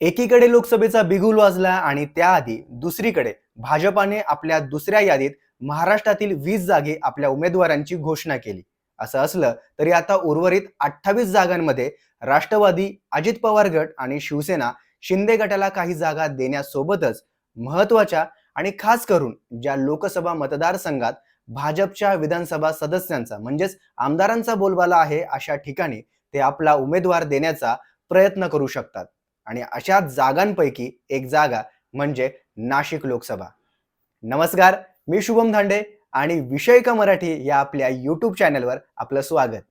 एकीकडे लोकसभेचा बिगुल वाजला आणि त्याआधी दुसरीकडे भाजपाने आपल्या दुसऱ्या यादीत महाराष्ट्रातील वीस जागी आपल्या उमेदवारांची घोषणा केली. असं असलं तरी आता उर्वरित अठ्ठावीस जागांमध्ये राष्ट्रवादी अजित पवार गट आणि शिवसेना शिंदे गटाला काही जागा देण्यासोबतच महत्त्वाच्या आणि खास करून ज्या लोकसभा मतदारसंघात भाजपच्या विधानसभा सदस्यांचा म्हणजेच आमदारांचा बोलबाला आहे अशा ठिकाणी ते आपला उमेदवार देण्याचा प्रयत्न करू शकतात. आणि अशा जागांपैकी एक जागा म्हणजे नाशिक लोकसभा. नमस्कार मी शुभम धांडे आणि विषय का मराठी या आपल्या यूट्यूब चॅनलवर आपलं स्वागत.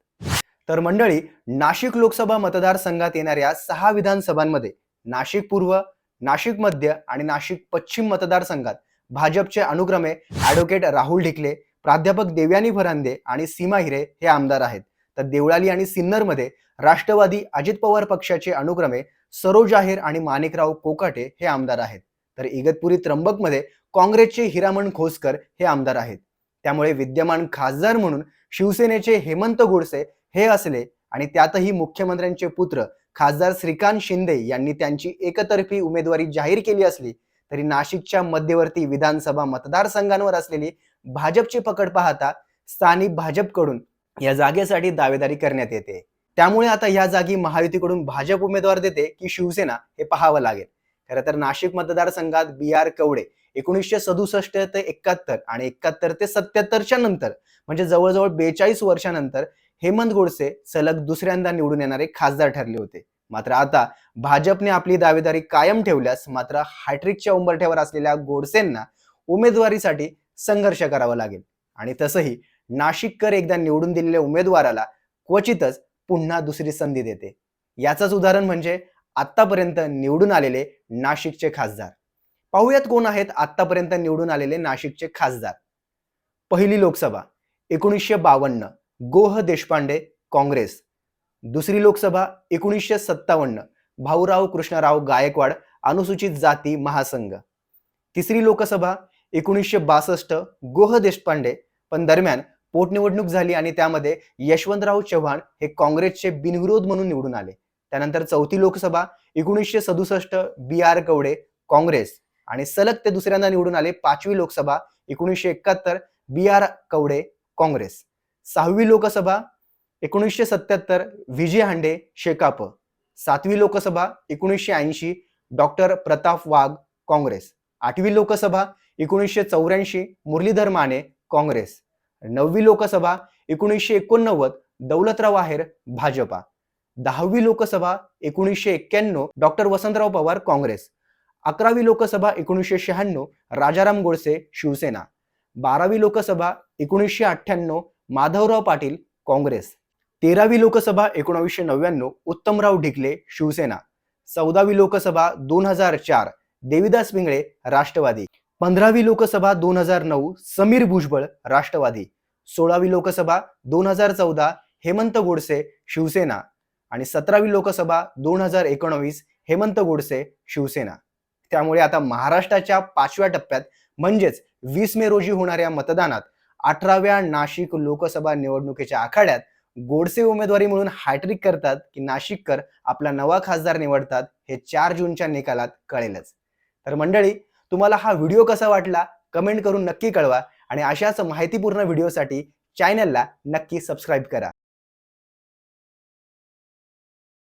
तर मंडळी नाशिक लोकसभा मतदारसंघात येणाऱ्या सहा विधानसभांमध्ये नाशिक पूर्व नाशिक मध्य आणि नाशिक पश्चिम मतदारसंघात भाजपचे अनुक्रमे ॲडव्होकेट राहुल ढिकले प्राध्यापक देवयानी फरांदे आणि सीमा हिरे हे आमदार आहेत. तर देवळाली आणि सिन्नरमध्ये राष्ट्रवादी अजित पवार पक्षाचे अनुक्रमे सरोज जाहीर आणि माणिकराव कोकाटे हे आमदार आहेत. तर इगतपुरी त्र्यंबकमध्ये काँग्रेसचे हिरामण खोसकर हे आमदार आहेत. त्यामुळे विद्यमान खासदार म्हणून शिवसेनेचे हेमंत गोडसे हे असले आणि त्यातही मुख्यमंत्र्यांचे पुत्र खासदार श्रीकांत शिंदे यांनी त्यांची एकतर्फी उमेदवारी जाहीर केली असली तरी नाशिकच्या मध्यवर्ती विधानसभा मतदारसंघांवर असलेली भाजपची पकड पाहता स्थानिक भाजपकडून या जागेसाठी दावेदारी करण्यात येते. त्यामुळे आता या जागी महायुतीकडून भाजप उमेदवार देते की शिवसेना हे पाहावं लागेल. खरं तर नाशिक मतदारसंघात बी आर कवडे एकोणीसशे सदुसष्ट ते एकाहत्तर आणि एकाहत्तर ते सत्याहत्तरच्या नंतर म्हणजे जवळजवळ बेचाळीस वर्षानंतर हेमंत गोडसे सलग दुसऱ्यांदा निवडून येणारे खासदार ठरले होते. मात्र आता भाजपने आपली दावेदारी कायम ठेवल्यास मात्र हॅट्रिकच्या उंबरठ्यावर असलेल्या गोडसेंना उमेदवारीसाठी संघर्ष करावा लागेल. आणि तसंही नाशिककर एकदा निवडून दिलेल्या उमेदवाराला क्वचितच पुन्हा दुसरी संधी देते. याचंच उदाहरण म्हणजे आतापर्यंत निवडून आलेले नाशिकचे खासदार. पाहूयात कोण आहेत आतापर्यंत निवडून आलेले नाशिकचे खासदार? पहिली लोकसभा एकोणीसशे बावन्न गोह देशपांडे काँग्रेस. दुसरी लोकसभा एकोणीसशे सत्तावन्न भाऊराव कृष्णराव गायकवाड अनुसूचित जाती महासंघ. तिसरी लोकसभा एकोणीसशे बासष्ट गोह देशपांडे पण दरम्यान पोटनिवडणूक झाली आणि त्यामध्ये यशवंतराव चव्हाण हे काँग्रेसचे बिनविरोध म्हणून निवडून आले. त्यानंतर चौथी लोकसभा एकोणीसशे सदुसष्ट बी आर कवडे काँग्रेस आणि सलग ते दुसऱ्यांदा निवडून आले पाचवी लोकसभा एकोणीसशे एकाहत्तर बी आर कवडे काँग्रेस. सहावी लोकसभा एकोणीसशे सत्याहत्तर विजय हांडे शेकाप. सातवी लोकसभा एकोणीसशे ऐंशी डॉक्टर प्रताप वाघ काँग्रेस. आठवी लोकसभा एकोणीसशे चौऱ्याऐंशी मुरलीधर माने काँग्रेस. नववी लोकसभा एकोणीसशे एकोणनव्वद दौलतराव आहेर भाजपा. दहावी लोकसभा एकोणीसशे एक्क्याण्णव डॉक्टर वसंतराव पवार काँग्रेस. अकरावी लोकसभा एकोणीसशे शहाण्णव राजाराम गोडसे शिवसेना. बारावी लोकसभा एकोणीसशे अठ्ठ्याण्णव माधवराव पाटील काँग्रेस. तेरावी लोकसभा एकोणावीसशे नव्याण्णव उत्तमराव ढिकले शिवसेना. चौदावी लोकसभा दोन हजार चार देविदास पिंगळे राष्ट्रवादी. पंधरावी लोकसभा दोन हजार नऊ समीर भुजबळ राष्ट्रवादी. सोळावी लोकसभा दोन हजार चौदा हेमंत गोडसे शिवसेना. आणि सतरावी लोकसभा दोन हजार एकोणवीस हेमंत गोडसे शिवसेना. त्यामुळे आता महाराष्ट्राच्या पाचव्या टप्प्यात म्हणजेच वीस मे रोजी होणाऱ्या मतदानात अठराव्या नाशिक लोकसभा निवडणुकीच्या आखाड्यात गोडसे उमेदवारी म्हणून हॅट्रिक करतात की नाशिककर आपला नवा खासदार निवडतात हे चार जूनच्या निकालात कळेलच. तर मंडळी तुम्हाला हा व्हिडिओ कसा वाटला कमेंट करून नक्की कळवा आणि अशाच माहितीपूर्ण व्हिडिओसाठी चॅनलला नक्की सबस्क्राईब करा.